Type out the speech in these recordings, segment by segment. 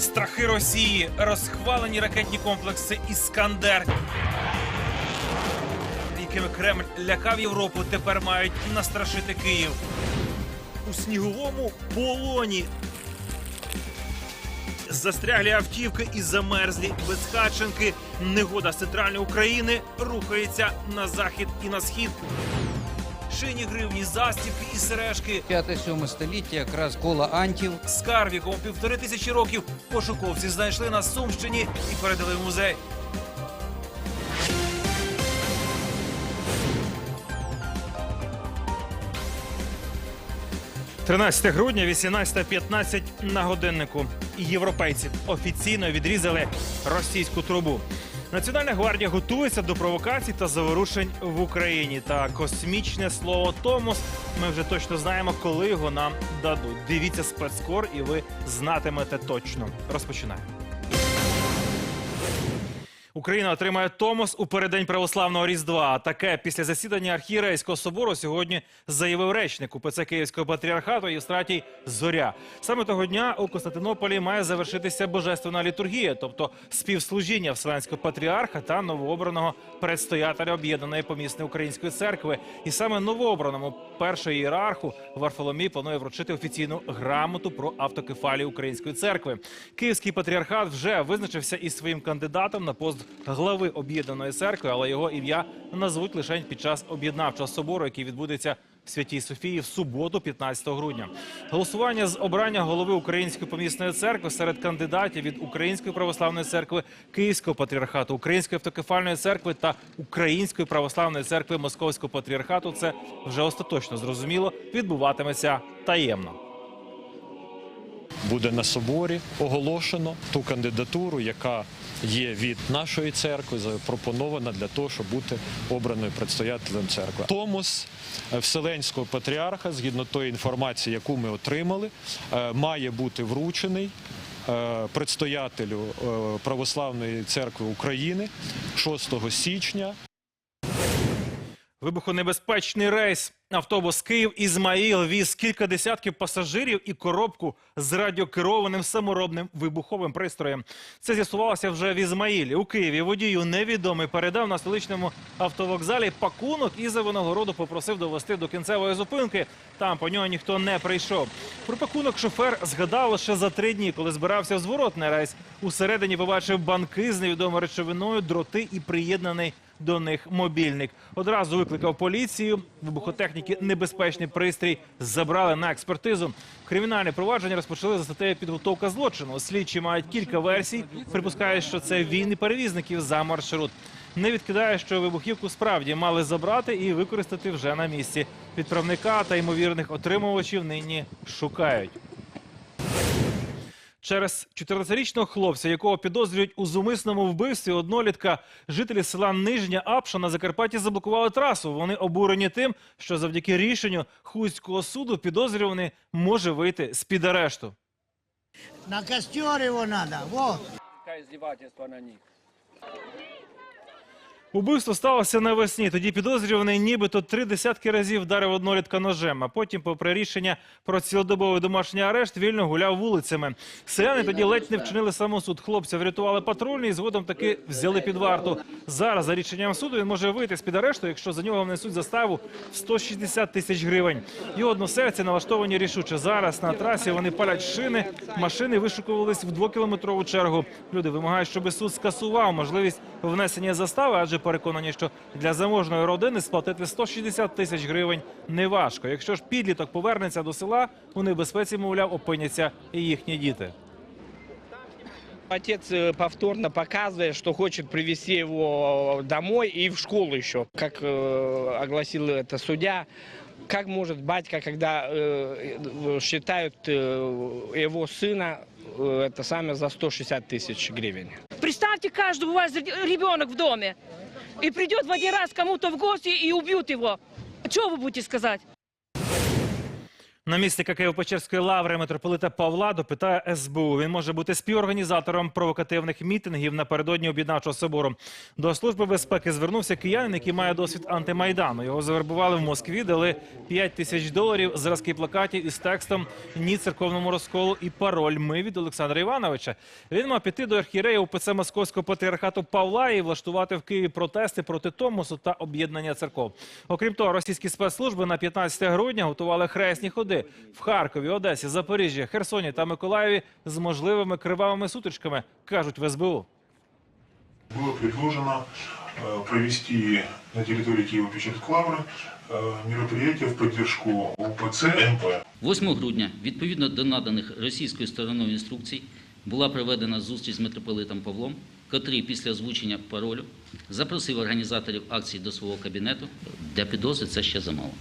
Страхи Росії, розхвалені ракетні комплекси Іскандер, якими Кремль лякав Європу, тепер мають настрашити Київ. У сніговому полоні застряглі автівки і замерзлі безхатченки. Негода центральної України рухається на захід і на схід. Шині гривні, застібки і сережки. 5-7 століття якраз коло антів. Скарб, якому півтори тисячі років пошуковці знайшли на Сумщині і передали в музей. «13 грудня, 18.15 на годиннику. Європейці офіційно відрізали російську трубу. Національна гвардія готується до провокацій та заворушень в Україні. Та космічне слово Томос. Ми вже точно знаємо, коли його нам дадуть. Дивіться спецкор, і ви знатимете точно. Розпочинаємо. Україна отримає Томос у переддень православного Різдва. Таке після засідання архієрейського собору сьогодні заявив речник УПЦ Київського патріархату Євстратій Зоря. Саме того дня у Константинополі має завершитися божественна літургія, тобто співслужіння Вселенського патріарха та новообраного предстоятеля об'єднаної помісної української церкви. І саме новообраному першого ієрарху Варфоломій планує вручити офіційну грамоту про автокефалію української церкви. Київський патріархат вже визначився із своїм кандидатом на пост глави об'єднаної церкви, але його ім'я назвуть лише під час об'єднавчого собору, який відбудеться в Святій Софії в суботу, 15 грудня. Голосування з обрання голови Української помісної церкви серед кандидатів від Української православної церкви, Київського патріархату, Української автокефальної церкви та Української православної церкви Московського патріархату. Це вже остаточно зрозуміло відбуватиметься таємно. Буде на соборі оголошено ту кандидатуру, яка є від нашої церкви, запропонована для того, щоб бути обраною предстоятелем церкви. Томос е, Вселенського патріарха, згідно тої інформації, яку ми отримали, е, має бути вручений. е, Предстоятелю Православної церкви України 6 січня Вибухонебезпечний рейс. Автобус Київ Ізмаїл віз кілька десятків пасажирів і коробку з радіокерованим саморобним вибуховим пристроєм. Це з'ясувалося вже в Ізмаїлі. У Києві водію невідомий передав на столичному автовокзалі пакунок і за винагороду попросив довести до кінцевої зупинки. Там по нього ніхто не прийшов. Про пакунок шофер згадав лише за три дні, коли збирався в зворотний рейс. Усередині побачив банки з невідомою речовиною, дроти і приєднаний до них мобільник. Одразу викликав поліцію. Вибухотехніки небезпечний пристрій забрали на експертизу. Кримінальне провадження розпочали за статтею підготовка злочину. Слідчі мають кілька версій. Припускають, що це війни перевізників за маршрут. Не відкидає, що вибухівку справді мали забрати і використати вже на місці. Відправника та ймовірних отримувачів нині шукають. Через 14-річного хлопця, якого підозрюють у зумисному вбивстві однолітка, жителі села Нижня Апша на Закарпатті заблокували трасу. Вони обурені тим, що завдяки рішенню Хуського суду підозрюваний може вийти з під арешту. На костер його треба, во. Яке здівательство на них. Убивство сталося навесні. Тоді підозрюваний нібито три десятки разів вдарив однолітка ножем. А потім, попри рішення про цілодобовий домашній арешт, вільно гуляв вулицями. Селяни тоді ледь не вчинили самосуд. Хлопця врятували патрульні і згодом таки взяли під варту. Зараз за рішенням суду він може вийти з під арешту, якщо за нього внесуть заставу в 160 тисяч гривень. Його односельці налаштовані рішуче. Зараз на трасі вони палять шини. Машини вишукувались в двокілометрову чергу. Люди вимагають, щоб суд скасував можливість внесення застави, адже переконані, що для заможної родини сплатити 160 тисяч гривень неважко. Якщо ж підліток повернеться до села, у небезпеці, мовляв, опиняться і їхні діти. Отец э, повторно показывает, что хочет привести его домой и в школу еще. Как э, огласил это судья, как может батька, когда э, считают э, его сына э, это самое за 160 тысяч гривен? Представьте, каждый у вас ребенок в доме. И придет в один раз кому-то в гости и убьют его. Что вы будете сказать? Намісника Києво-Печерської лаври митрополита Павла допитає СБУ. Він може бути співорганізатором провокативних мітингів напередодні об'єднавчого собору. До служби безпеки звернувся киянин, який має досвід антимайдану. Його завербували в Москві, дали 5 тисяч доларів, зразки плакатів із текстом Ні церковному розколу і пароль. Ми від Олександра Івановича. Він мав піти до архієрея УПЦ Московського патріархату Павла і влаштувати в Києві протести проти Томосу та об'єднання церков. Окрім того, російські спецслужби на 15 грудня готували хресні ходи в Харкові, Одесі, Запоріжжі, Херсоні та Миколаєві з можливими кривавими сутичками, кажуть в СБУ. Было предложено э, провести на территории Киева-Печерской лавры э, мероприятие в поддержку УПЦ МП. 8 грудня, відповідно до наданих російською стороною інструкцій, була проведена зустріч з митрополитом Павлом, котрий після озвучення паролю запросив організаторів акції до свого кабінету. Для підозри це ще замало.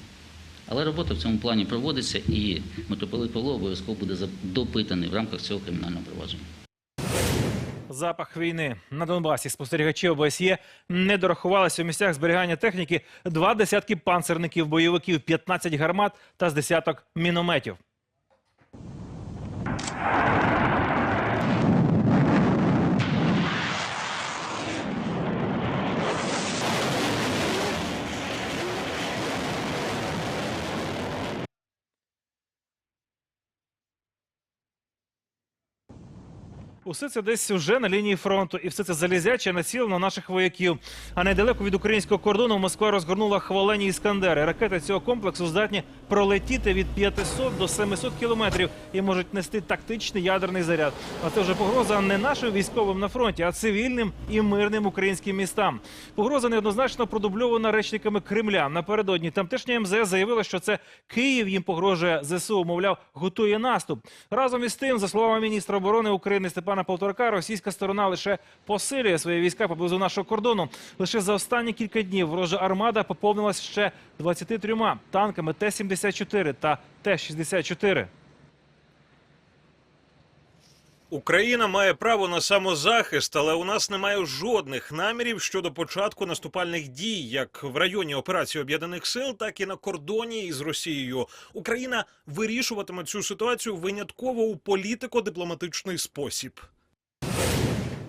Але робота в цьому плані проводиться, і митрополит Павло обов'язково буде допитаний в рамках цього кримінального провадження. Запах війни на Донбасі. Спостерігачі ОБСЄ не дорахувалися у місцях зберігання техніки два десятки панцерників, бойовиків, 15 гармат та з десяток мінометів. Усе це десь уже на лінії фронту, і все це залізяче націлено наших вояків. А недалеко від українського кордону Москва розгорнула хвалені іскандери. Ракети цього комплексу здатні пролетіти від 500 до 700 кілометрів і можуть нести тактичний ядерний заряд. А це вже погроза не нашим військовим на фронті, а цивільним і мирним українським містам. Погроза неоднозначно продубльована речниками Кремля. Напередодні тамтешня МЗС заявила, що це Київ їм погрожує ЗСУ. Мовляв, готує наступ. Разом із тим, за словами міністра оборони України Степана Полторака, російська сторона лише посилює свої війська поблизу нашого кордону. Лише за останні кілька днів ворожа армада поповнилась ще 23 танками Т-74 та Т-64. Україна має право на самозахист, але у нас немає жодних намірів щодо початку наступальних дій, як в районі операції об'єднаних сил, так і на кордоні із Росією. Україна вирішуватиме цю ситуацію винятково у політико-дипломатичний спосіб.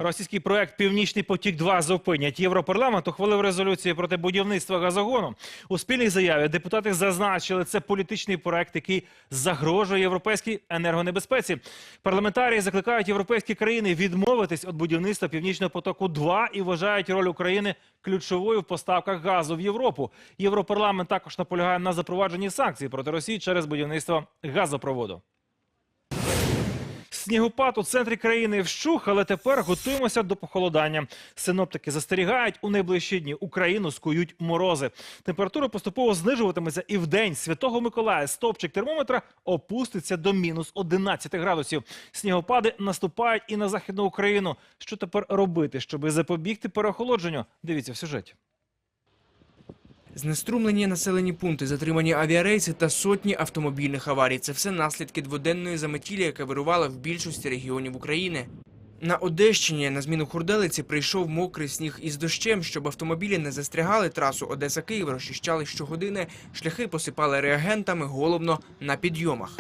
Російський проект Північний потік 2 зупинять. Європарламент ухвалив резолюцію проти будівництва газогону. У спільній заяві депутати зазначили, це політичний проект, який загрожує європейській енергонебезпеці. Парламентарії закликають європейські країни відмовитись від будівництва Північного потоку 2 і вважають роль України ключовою в поставках газу в Європу. Європарламент також наполягає на запровадженні санкцій проти Росії через будівництво газопроводу. Снігопад у центрі країни вщух, але тепер готуємося до похолодання. Синоптики застерігають, у найближчі дні Україну скують морози. Температура поступово знижуватиметься і в день Святого Миколая стопчик термометра опуститься до мінус 11 градусів. Снігопади наступають і на західну Україну. Що тепер робити, щоб запобігти переохолодженню? Дивіться в сюжеті. Знеструмлені населені пункти, затримані авіарейси та сотні автомобільних аварій. Це все наслідки дводенної заметілі, яка вирувала в більшості регіонів України. На Одещині на зміну хурделиці прийшов мокрий сніг із дощем, щоб автомобілі не застрягали трасу Одеса-Київ, розчищали щогодини, шляхи посипали реагентами, головно на підйомах.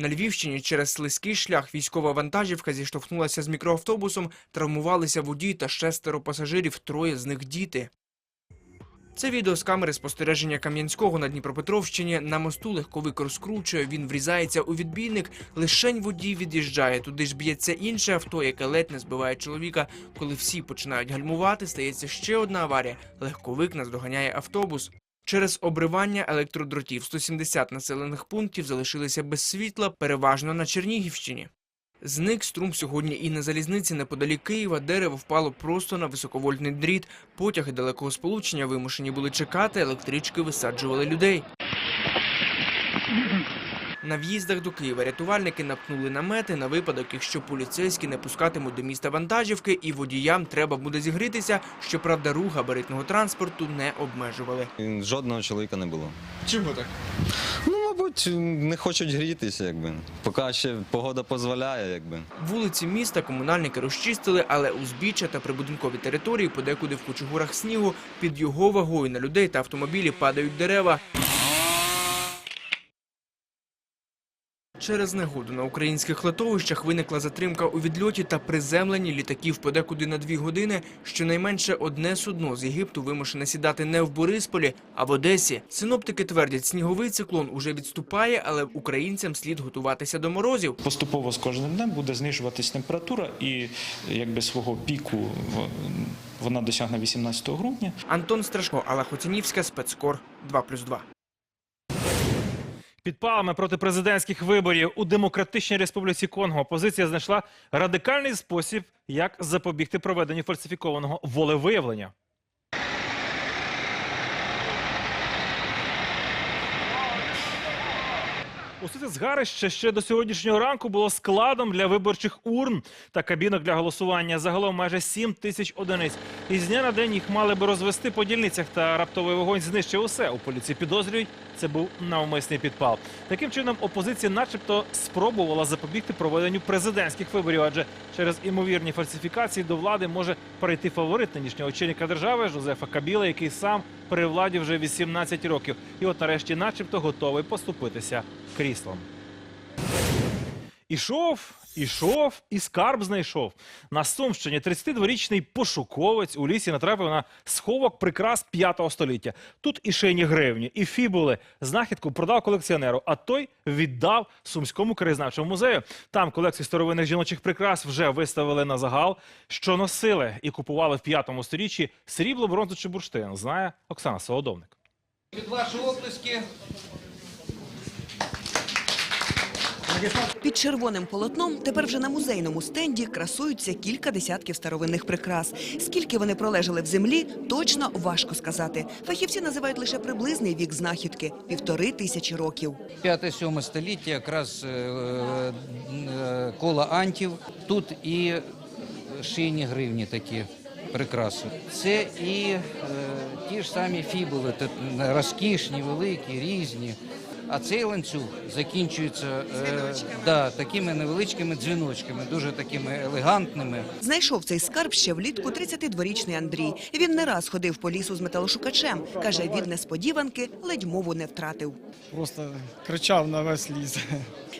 На Львівщині через слизький шлях військова вантажівка зіштовхнулася з мікроавтобусом, травмувалися водій та шестеро пасажирів, троє з них діти. Це відео з камери спостереження Кам'янського на Дніпропетровщині. На мосту легковик розкручує, він врізається у відбійник, лишень водій від'їжджає. Туди ж б'ється інше авто, яке ледь не збиває чоловіка. Коли всі починають гальмувати, стається ще одна аварія. Легковик наздоганяє автобус. Через обривання електродротів 170 населених пунктів залишилися без світла, переважно на Чернігівщині. Зник струм сьогодні і на залізниці неподалік Києва дерево впало просто на високовольтний дріт. Потяги далекого сполучення вимушені були чекати, електрички висаджували людей. На в'їздах до Києва рятувальники напнули намети на випадок, якщо поліцейські не пускатимуть до міста вантажівки, і водіям треба буде зігрітися. Щоправда, рух габаритного транспорту не обмежували. Жодного чоловіка не було. Чому так? Ну, мабуть, не хочуть грітися, якби. Поки ще погода дозволяє, якби. Вулиці міста комунальники розчистили, але узбіччя та прибудинкові території подекуди в кучугурах снігу під його вагою на людей та автомобілі падають дерева. Через негоду на українських литовищах виникла затримка у відльоті та приземленні літаків подекуди на дві години. Щонайменше одне судно з Єгипту вимушене сідати не в Борисполі, а в Одесі. Синоптики твердять, сніговий циклон уже відступає, але українцям слід готуватися до морозів. Поступово з кожним днем буде знижуватись температура, і якби свого піку вона досягне 18 грудня. Антон Страшко, Алла Хоцінівська, спецкор 2+,2. Підпалами проти президентських виборів у Демократичній Республіці Конго опозиція знайшла радикальний спосіб, як запобігти проведенню фальсифікованого волевиявлення. Усе це згарище ще до сьогоднішнього ранку було складом для виборчих урн та кабінок для голосування. Загалом майже 7 тисяч одиниць. Із дня на день їх мали би розвести по дільницях, та раптовий вогонь знищив усе. У поліції підозрюють, це був навмисний підпал. Таким чином, опозиція, начебто, спробувала запобігти проведенню президентських виборів, адже через імовірні фальсифікації до влади може перейти фаворит нинішнього очільника держави Жозефа Кабіла, який сам при владі вже 18 років. І от нарешті, начебто, готовий поступитися кріслом. Ішов, ішов і скарб знайшов. На Сумщині 32-річний пошуковець у лісі натрапив на сховок прикрас 5 століття. Тут і шийні гривні, і фібули. Знахідку продав колекціонеру, а той віддав Сумському краєзнавчому музею. Там колекцію старовинних жіночих прикрас вже виставили на загал, що носили і купували в 5 сторіччі срібло, бронзу чи бурштин. Знає Оксана Солодовник. Під ваші оплески Під червоним полотном тепер вже на музейному стенді красуються кілька десятків старовинних прикрас. Скільки вони пролежали в землі, точно важко сказати. Фахівці називають лише приблизний вік знахідки півтори тисячі років. 5-7 століття, якраз е, е, коло антів. Тут і шийні гривні такі прикраси. Це і е, ті ж самі фібули, розкішні, великі, різні. А цей ланцюг закінчується е, да, такими невеличкими дзвіночками, дуже такими елегантними. Знайшов цей скарб ще влітку 32-річний Андрій. Він не раз ходив по лісу з металошукачем. Каже, від несподіванки ледь мову не втратив. Просто кричав на весь ліс.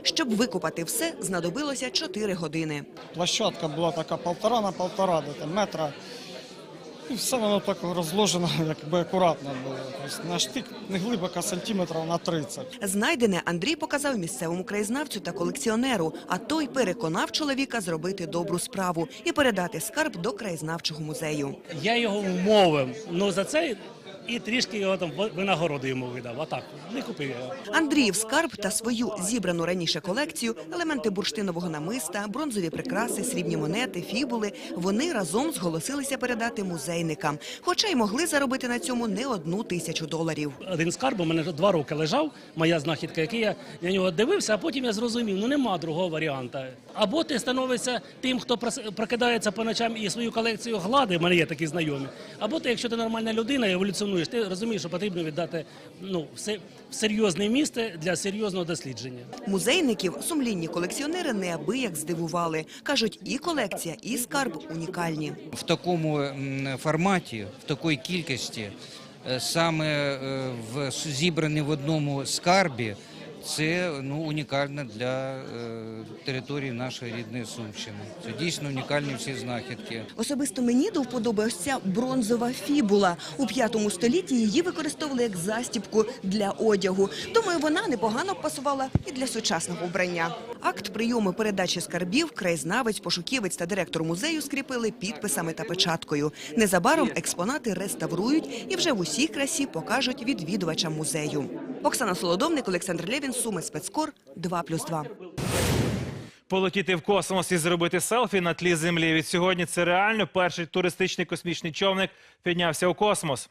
Щоб викопати все, знадобилося 4 години. Площадка була така полтора на полтора, де там метра. І все воно так розложено, якби акуратно було. Тобто на штик не глибоко, сантиметрів на 30. Знайдене Андрій показав місцевому краєзнавцю та колекціонеру, а той переконав чоловіка зробити добру справу і передати скарб до краєзнавчого музею. Я його вмовив, ну за це і трішки його там винагороду йому видав. А так, не купив його. Андріїв скарб та свою зібрану раніше колекцію, елементи бурштинового намиста, бронзові прикраси, срібні монети, фібули. Вони разом зголосилися передати музейникам, хоча й могли заробити на цьому не одну тисячу доларів. Один скарб у мене два роки лежав, моя знахідка, який я на нього дивився, а потім я зрозумів, ну нема другого варіанта. Або ти становишся тим, хто прокидається по ночам і свою колекцію гладить, в мене є такі знайомі. Або ти, якщо ти нормальна людина і еволюціонуєш, ти розумієш, що потрібно віддати ну, все в серйозне місце для серйозного дослідження. Музейників сумлінні колекціонери неабияк здивували. кажуть, і колекція, і скарб унікальні. В такому форматі, в такій кількості, е, саме е, в зібрані в одному скарбі, це ну, унікально для е, території нашої рідної Сумщини. Це дійсно унікальні всі знахідки. Особисто мені до вподоби бронзова фібула. У п'ятому столітті її використовували як застібку для одягу. Думаю, вона непогано пасувала і для сучасного вбрання. Акт прийому передачі скарбів краєзнавець, пошуківець та директор музею скріпили підписами та печаткою. Незабаром експонати реставрують і вже в усій красі покажуть відвідувачам музею. Оксана Солодовник, Олександр Лєвін, Суми спецкор 2+,2. Полетіти в космос і зробити селфі на тлі землі. Від сьогодні це реально перший туристичний космічний човник піднявся у космос.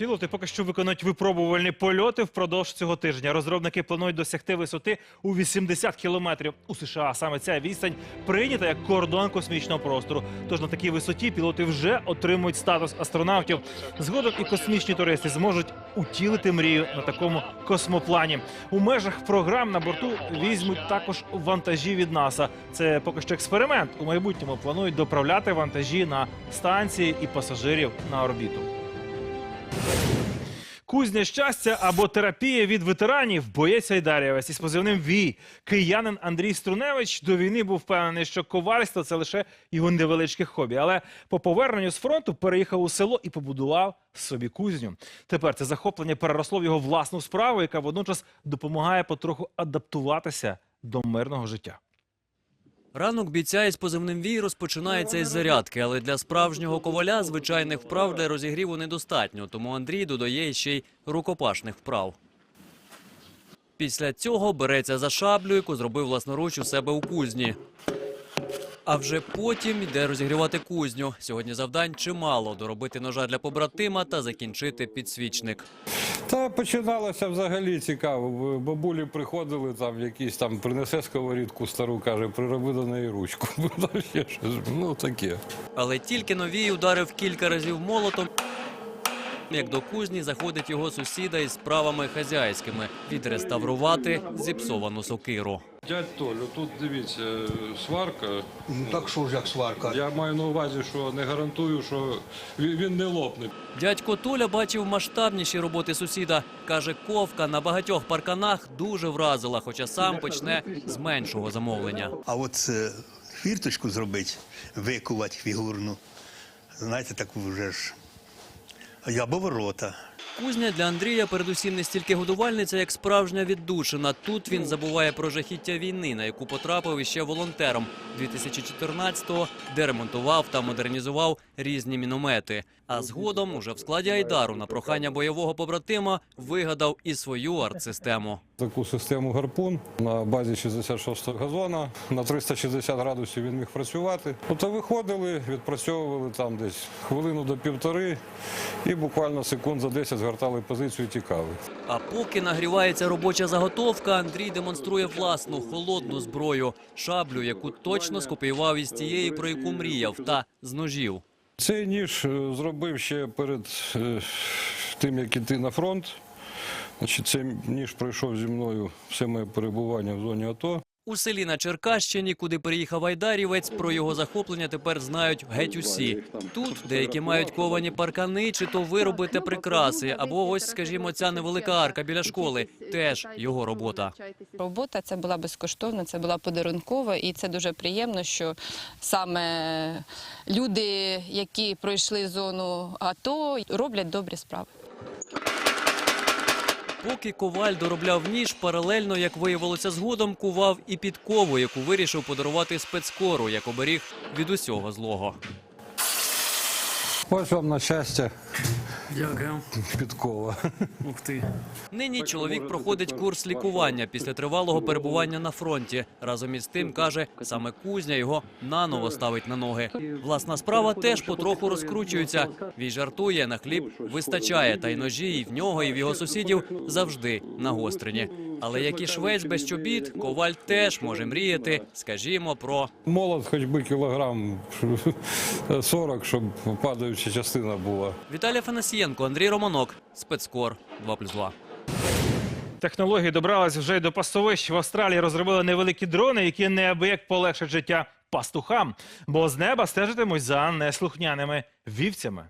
Пілоти поки що виконують випробувальні польоти впродовж цього тижня. Розробники планують досягти висоти у 80 кілометрів у США. Саме ця відстань прийнята як кордон космічного простору. Тож на такій висоті пілоти вже отримують статус астронавтів. Згодом і космічні туристи зможуть утілити мрію на такому космоплані. У межах програм на борту візьмуть також вантажі від НАСА. Це поки що експеримент. У майбутньому планують доправляти вантажі на станції і пасажирів на орбіту. Кузня щастя або терапія від ветеранів боєць Айдарєвець із позивним Вій. Киянин Андрій Струневич до війни був впевнений, що ковальство це лише його невеличке хобі. Але по поверненню з фронту переїхав у село і побудував собі кузню. Тепер це захоплення переросло в його власну справу, яка водночас допомагає потроху адаптуватися до мирного життя. Ранок бійця із позивним Вій розпочинається із зарядки, але для справжнього коваля звичайних вправ для розігріву недостатньо, тому Андрій додає ще й рукопашних вправ. Після цього береться за шаблю, яку зробив власноруч у себе у кузні. А вже потім йде розігрівати кузню. Сьогодні завдань чимало – доробити ножа для побратима та закінчити підсвічник. Та починалося взагалі цікаво. Бабулі приходили там, якісь там принесе сковорідку стару, каже, прироби до неї ручку. Ну таке. Але тільки новій ударив кілька разів молотом, як до кузні заходить його сусіда із справами хазяйськими – відреставрувати зіпсовану сокиру. Дядь Толю, тут дивіться, сварка. Ну так що ж як сварка? Я маю на увазі, що не гарантую, що він не лопне. Дядько Толя бачив масштабніші роботи сусіда. Каже, ковка на багатьох парканах дуже вразила, хоча сам почне з меншого замовлення. А от е, фірточку зробити, викувати фігурну, знаєте, таку вже ж. Або ворота. Кузня для Андрія передусім не стільки годувальниця, як справжня віддушина. Тут він забуває про жахіття війни, на яку потрапив іще волонтером. 2014-го, де ремонтував та модернізував різні міномети. А згодом, уже в складі Айдару, на прохання бойового побратима, вигадав і свою артсистему. Таку систему гарпун на базі 66-го газона на 360 градусів він міг працювати. Тобто виходили, відпрацьовували там десь хвилину до півтори і буквально секунд за 10 згортали позицію і тікали. А поки нагрівається робоча заготовка, Андрій демонструє власну холодну зброю шаблю, яку точно скопіював із тієї, про яку мріяв, та з ножів. Цей ніж е, зробив ще перед е, тим, як іти на фронт. Значить, цей ніж пройшов зі мною все моє перебування в зоні АТО. У селі на Черкащині, куди приїхав Айдарівець, про його захоплення тепер знають геть усі. Тут деякі мають ковані паркани, чи то вироби та прикраси, або ось, скажімо, ця невелика арка біля школи. Теж його робота. Робота це була безкоштовна, це була подарункова, і це дуже приємно, що саме люди, які пройшли зону АТО, роблять добрі справи. Поки коваль доробляв ніж, паралельно, як виявилося згодом, кував і підкову, яку вирішив подарувати спецкору, як оберіг від усього злого. Ось вам на щастя Дякую. підкова. Ух ти. Нині чоловік проходить курс лікування після тривалого перебування на фронті. Разом із тим каже, саме кузня його наново ставить на ноги. Власна справа теж потроху розкручується. Він жартує на хліб вистачає, та й ножі і в нього, і в його сусідів завжди нагострені. Але як і швець без чобіт, коваль теж може мріяти, скажімо, про Молот хоч би кілограм 40, щоб падаюча частина була. Віталій Афанасієнко, Андрій Романок, спецкор 2+,2. Технології добрались вже й до пасовищ В Австралії розробили невеликі дрони, які неабияк полегшать життя пастухам, бо з неба стежитимуть за неслухняними вівцями.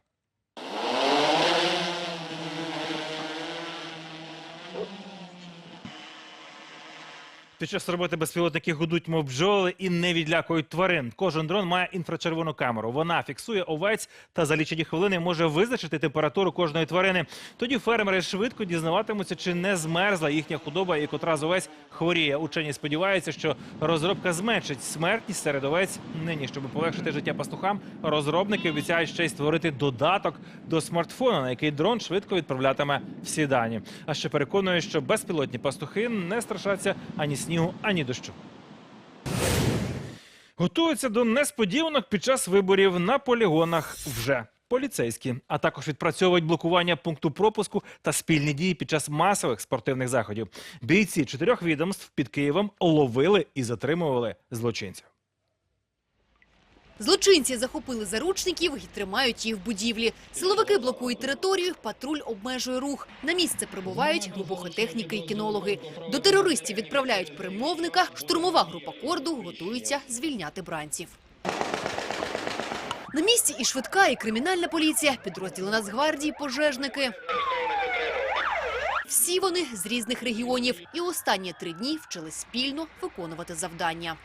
Під час роботи безпілотники гудуть, мов бджоли, і не відлякують тварин. Кожен дрон має інфрачервону камеру. Вона фіксує овець та за лічені хвилини може визначити температуру кожної тварини. Тоді фермери швидко дізнаватимуться, чи не змерзла їхня худоба і котра з овець хворіє. Учені сподіваються, що розробка зменшить смертність серед овець. Нині, щоб полегшити життя пастухам, розробники обіцяють ще й створити додаток до смартфона, на який дрон швидко відправлятиме всі дані. А ще переконує, що безпілотні пастухи не страшаться ані снігу, ані дощу. Готуються до несподіванок під час виборів на полігонах вже. поліцейські, а також відпрацьовують блокування пункту пропуску та спільні дії під час масових спортивних заходів. Бійці чотирьох відомств під Києвом ловили і затримували злочинців. Злочинці захопили заручників і тримають їх в будівлі. Силовики блокують територію, патруль обмежує рух. На місце прибувають вибухотехніки і кінологи. До терористів відправляють перемовника. Штурмова група корду готується звільняти бранців. На місці і швидка, і кримінальна поліція, підрозділи Нацгвардії, пожежники. Всі вони з різних регіонів і останні три дні вчили спільно виконувати завдання.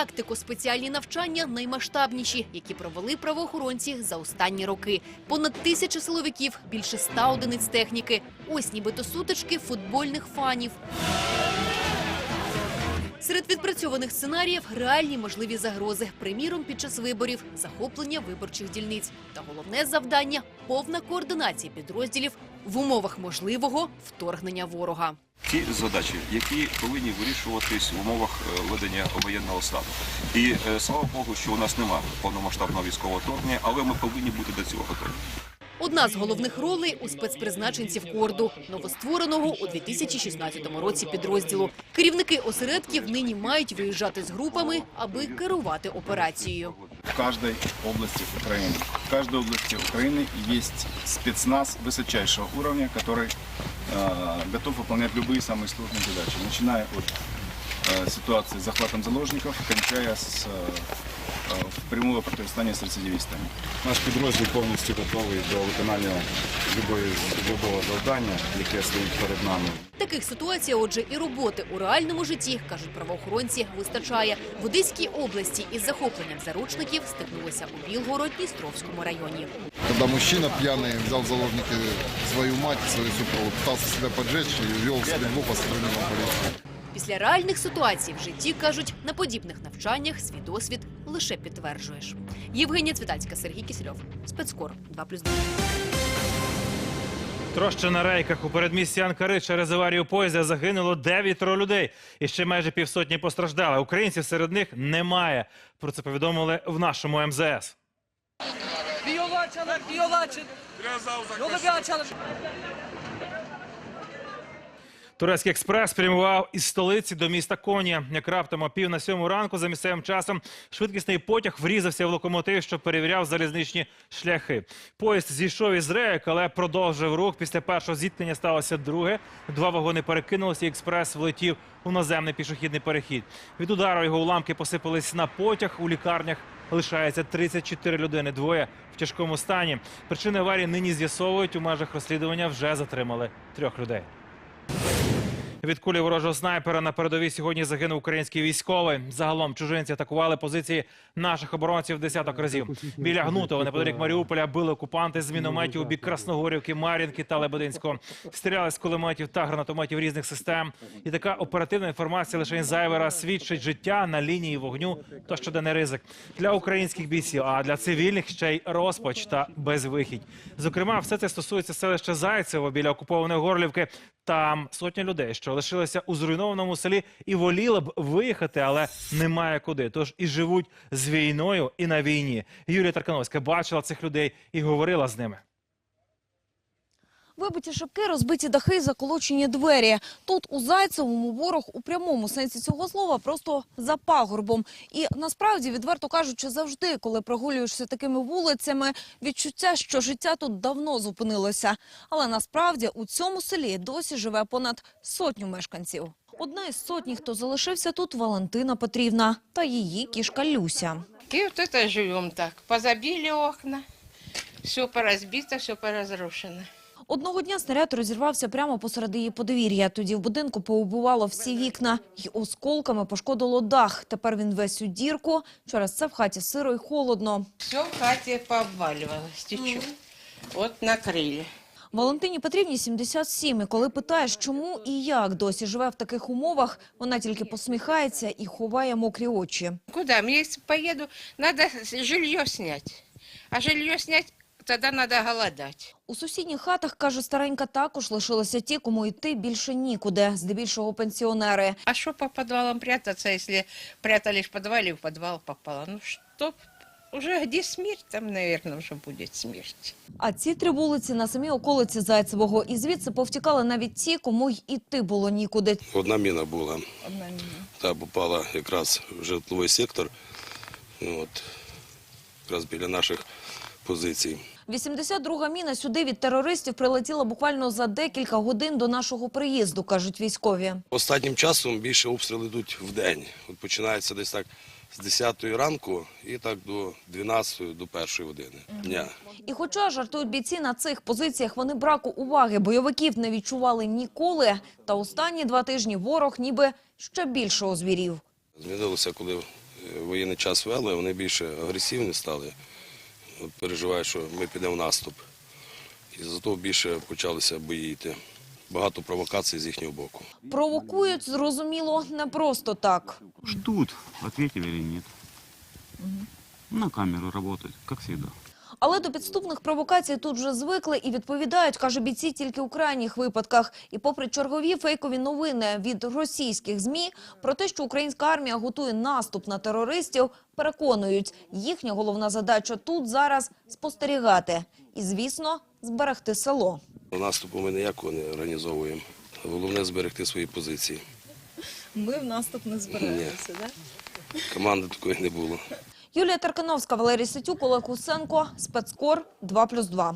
Тактико-спеціальні навчання наймасштабніші, які провели правоохоронці за останні роки. Понад тисяча силовиків, більше ста одиниць техніки. Ось нібито сутички футбольних фанів. Серед відпрацьованих сценаріїв реальні можливі загрози. Приміром, під час виборів, захоплення виборчих дільниць. Та головне завдання – повна координація підрозділів в умовах можливого вторгнення ворога. ті задачі, які повинні вирішуватись в умовах е, ведення воєнного стану. І е, слава Богу, що у нас немає повномасштабного військового вторгнення, але ми повинні бути до цього готові. Одна з головних ролей у спецпризначенців корду новоствореного у 2016 році підрозділу. Керівники осередків нині мають виїжджати з групами, аби керувати операцією. В каждой области Украины. В каждой области Украины есть спецназ высочайшего уровня, который э, готов выполнять любые самые сложные задачи, начиная от э, ситуации с захватом заложников, кончая с э, э, прямого противостояния с рецидивистами. Наш підрозділ повністю готовий до виконання любої, любого завдання, яке стоїть перед нами. Таких ситуацій, отже, і роботи у реальному житті, кажуть правоохоронці, вистачає. В Одеській області із захопленням заручників стикнулися у Білгород-Дністровському районі. Когда мужчина пьяный взял в заложники свою мать, свою супругу, пытался себя поджечь и вел стрельбу по сотрудникам полиции. Після реальних ситуацій в житті, кажуть, на подібних навчаннях свій досвід лише підтверджуєш. Євгенія Цвітацька, Сергій Кісельов. Спецкор 2+,2. Троща на рейках у передмісті Анкари через аварію поїзда загинуло дев'ятеро людей. І ще майже півсотні постраждали. Українців серед них немає. Про це повідомили в нашому МЗС. Açalım, bir yolu açın. Biraz daha Yolu bir açalım. Турецький експрес прямував із столиці до міста Конія. Як раптом о пів на сьому ранку за місцевим часом швидкісний потяг врізався в локомотив, що перевіряв залізничні шляхи. Поїзд зійшов із рейок, але продовжив рух. Після першого зіткнення сталося друге. Два вагони перекинулися, і експрес влетів у наземний пішохідний перехід. Від удару його уламки посипались на потяг. У лікарнях лишається 34 людини. Двоє в тяжкому стані. Причини аварії нині з'ясовують. У межах розслідування вже затримали трьох людей. Від кулі ворожого снайпера на передовій сьогодні загинув український військовий. Загалом чужинці атакували позиції наших оборонців десяток разів. Біля Гнутова, неподалік Маріуполя, били окупанти з мінометів у бік Красногорівки, Мар'їнки та Лебединського. Стріляли з кулеметів та гранатометів різних систем. І така оперативна інформація лише зайвий раз свідчить життя на лінії вогню. То щоденний ризик для українських бійців, а для цивільних ще й розпач та безвихідь. Зокрема, все це стосується селища Зайцево біля окупованої Горлівки. Там сотні людей, що лишилися у зруйнованому селі і воліла б виїхати, але немає куди. Тож і живуть з війною і на війні. Юлія Таркановська бачила цих людей і говорила з ними. Вибиті шибки, розбиті дахи, заколочені двері. Тут у Зайцевому ворог у прямому сенсі цього слова просто за пагорбом. І насправді, відверто кажучи, завжди, коли прогулюєшся такими вулицями, відчуття, що життя тут давно зупинилося. Але насправді у цьому селі досі живе понад сотню мешканців. Одна із сотні, хто залишився тут, Валентина Петрівна та її кішка Люся. И вот это живем так. Позабили окна, все поразбито, все поразрушено. Одного дня снаряд розірвався прямо посеред її подвір'я. Тоді в будинку поубивало всі вікна і осколками пошкодило дах. Тепер він весь у дірку. Через це в хаті сиро й холодно. Все в хате пообваливалось, течет. Вот накрыли. Валентині Петрівні 77, і коли питаєш, чому і як досі живе в таких умовах, вона тільки посміхається і ховає мокрі очі. Куда? Мне если поеду, надо жилье снять. А жилье снять тогда надо голодать. У сусідніх хатах, каже старенька, також лишилися ті, кому йти більше нікуди, здебільшого пенсіонери. А что по подвалам прятаться, если прятались в подвале, в подвал попало? Ну что, уже где смерть, там, наверное, уже будет смерть. А ці три вулиці на самій околиці Зайцевого. І звідси повтікали навіть ті, кому й іти було нікуди. Одна міна була. Одна mina. Та попала якраз в житловий сектор. От, якраз біля наших позицій. 82-га міна сюди від терористів прилетіла буквально за декілька годин до нашого приїзду, кажуть військові. Останнім часом більше обстріли йдуть в день. От починається десь так з 10-ї ранку і так до 12-ї, до 1 години дня. І хоча, жартують бійці, на цих позиціях вони браку уваги бойовиків не відчували ніколи, та останні два тижні ворог ніби ще більше озвірів. Змінилося, коли е, воєнний час вели, вони більше агресивні стали. От переживають, що ми підемо в наступ. І зато більше почалися бої йти. Багато провокацій з їхнього боку. Провокують, зрозуміло, не просто так. Ждуть, відповідь чи ні. На камеру працюють, як всегда. Але до підступних провокацій тут вже звикли і відповідають, каже бійці, тільки у крайніх випадках. І попри чергові фейкові новини від російських ЗМІ про те, що українська армія готує наступ на терористів, переконують, їхня головна задача тут зараз спостерігати і, звісно, зберегти село. Наступу ми ніякого не організовуємо. Головне зберегти свої позиції. Ми в наступ не збираємося, Команди такої не було. Юлія Таркановська, Валерій Сетюк, Олег Усенко, Спецкор 2+,2.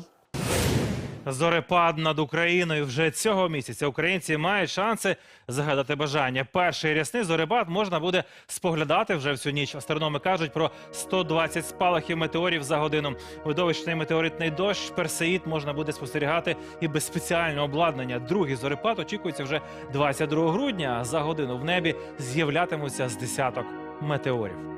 Зорепад над Україною вже цього місяця. Українці мають шанси загадати бажання. Перший рясний зорепад можна буде споглядати вже всю ніч. Астрономи кажуть про 120 спалахів метеорів за годину. Видовищний метеоритний дощ Персеїд можна буде спостерігати і без спеціального обладнання. Другий зорепад очікується вже 22 грудня. За годину в небі з'являтимуться з десяток метеорів.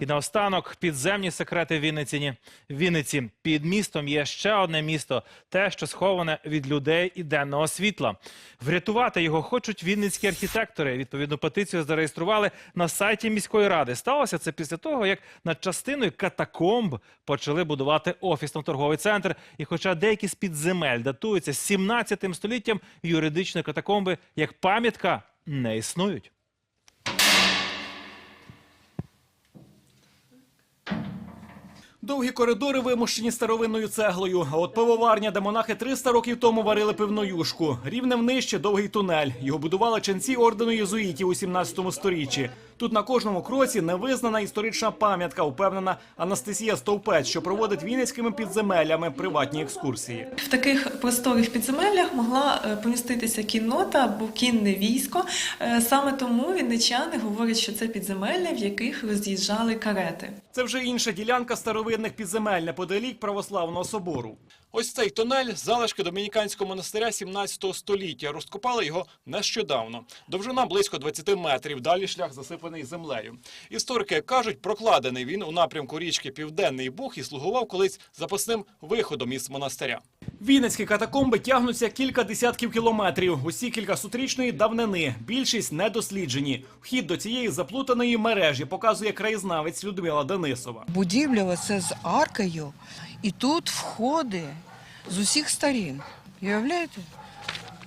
І наостанок підземні секрети Вінниці. Вінниці під містом є ще одне місто, те, що сховане від людей і денного світла. Врятувати його хочуть вінницькі архітектори. Відповідну петицію зареєстрували на сайті міської ради. Сталося це після того, як над частиною катакомб почали будувати офісно-торговий центр. І, хоча деякі з підземель датуються 17 століттям, юридичні катакомби як пам'ятка не існують. Довгі коридори вимушені старовинною цеглою. А от пивоварня, де монахи 300 років тому варили пивну юшку. Рівнем нижче довгий тунель. Його будували ченці ордену єзуїтів у 17 сторіччі. Тут на кожному кроці невизнана історична пам'ятка, упевнена Анастасія Стовпець, що проводить вінницькими підземеллями приватні екскурсії. В таких просторих підземеллях могла е, поміститися кіннота або кінне військо. Е, Саме тому вінничани говорять, що це підземелля, в яких роз'їжджали карети. Це вже інша ділянка старовинних підземель неподалік православного собору. Ось цей тунель залишки домініканського монастиря 17 століття. Розкопали його нещодавно. Довжина близько 20 метрів. Далі шлях засипаний землею. Історики кажуть, прокладений він у напрямку річки Південний Буг і слугував колись запасним виходом із монастиря. Вінницькі катакомби тягнуться кілька десятків кілометрів. Усі кількасотрічної давнини. Більшість недосліджені. Вхід до цієї заплутаної мережі показує краєзнавець Людмила Денисова. Будівля оце з аркою, і тут входи з усіх сторін. Уявляєте?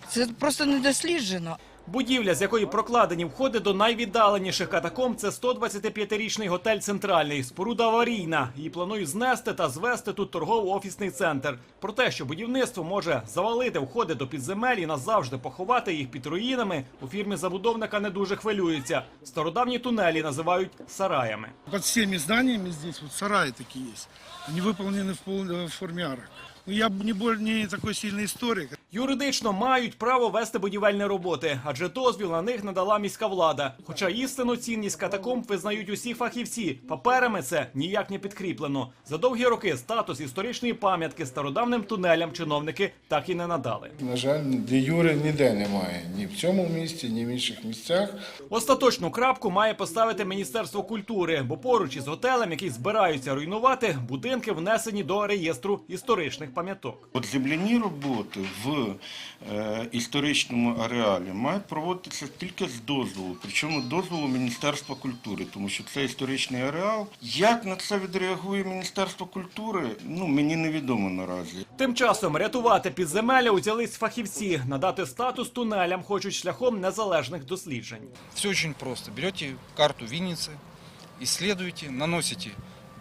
Це просто не досліджено. Будівля, з якої прокладені входи до найвіддаленіших катакомб, це 125-річний готель Центральний. Споруда аварійна. Її планують знести та звести тут торгово-офісний центр. Про те, що будівництво може завалити входи до підземель і назавжди поховати їх під руїнами, у фірмі забудовника не дуже хвилюються. Стародавні тунелі називають сараями. Под всеми зданиями здесь вот сараи такие есть. Они выполнены в, пол- э, в форме арок. Ну, я б не, боль- не такой сильный историк. Юридично мають право вести будівельні роботи, адже дозвіл на них надала міська влада. Хоча істинну цінність катакомб визнають усі фахівці. Паперами це ніяк не підкріплено. За довгі роки статус історичної пам'ятки стародавним тунелям чиновники так і не надали. На жаль, де Юри ніде немає. Ні в цьому місті, ні в інших місцях. Остаточну крапку має поставити Міністерство культури, бо поруч із готелем, який збираються руйнувати, будинки внесені до реєстру історичних пам'яток. От земляні роботи в в е, історичному ареалі мають проводитися тільки з дозволу, причому дозволу Міністерства культури, тому що це історичний ареал. Як на це відреагує Міністерство культури, ну мені невідомо наразі. Тим часом рятувати підземелля узялись фахівці. Надати статус тунелям хочуть шляхом незалежних досліджень. Все очень просто. Берете карту Винницы, исследуете, наносите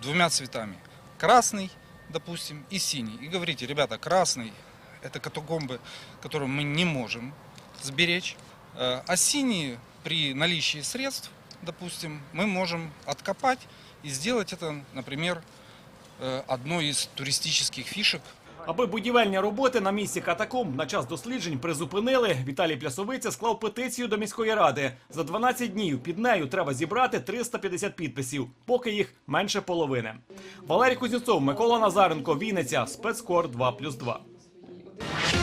двумя цветами. Красный, допустим, и синий. И говорите, ребята, красный – это катакомбы, которые мы не можем сберечь. Э, А синие при наличии средств, допустим, мы можем откопать и сделать это, например, э, одной из туристических фишек Аби будівельні роботи на місці катакомб на час досліджень призупинили, Віталій Плясовиця склав петицію до міської ради. За 12 днів під нею треба зібрати 350 підписів, поки їх менше половини. Валерій Кузнєцов, Микола Назаренко, Вінниця, спецкор 2+,2. do.